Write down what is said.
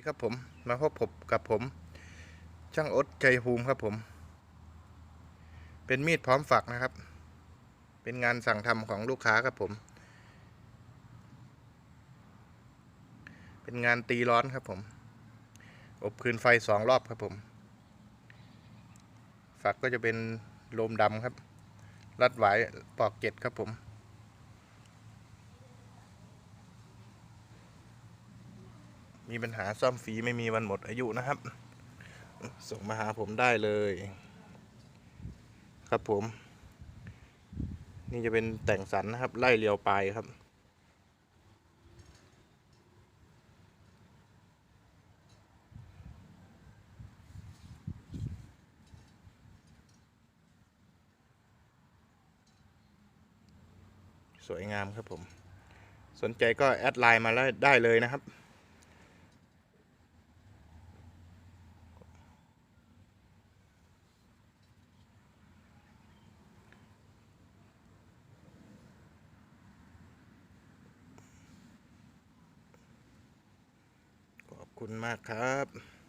ดีครับผมมาพบผมกับผม ช่างอดใจภูมิครับผม เป็นมีดพร้อมฝักนะครับ เป็นงานสั่งทำของลูกค้าครับผม เป็นงานตีร้อนครับผม อบคืนไฟสองรอบครับผม ฝักก็จะเป็นโลมดำครับ รัดหวายปอกเก็ดครับผม มีปัญหาซ่อมฟรีไม่มีวันหมดอายุนะครับ ส่งมาหาผมได้เลย ครับผม นี่จะเป็นแต่งสันนะครับ ไล่เรียวปลายครับสวยงามครับผม สนใจก็แอดไลน์มาได้เลยนะครับ คุณมากครับ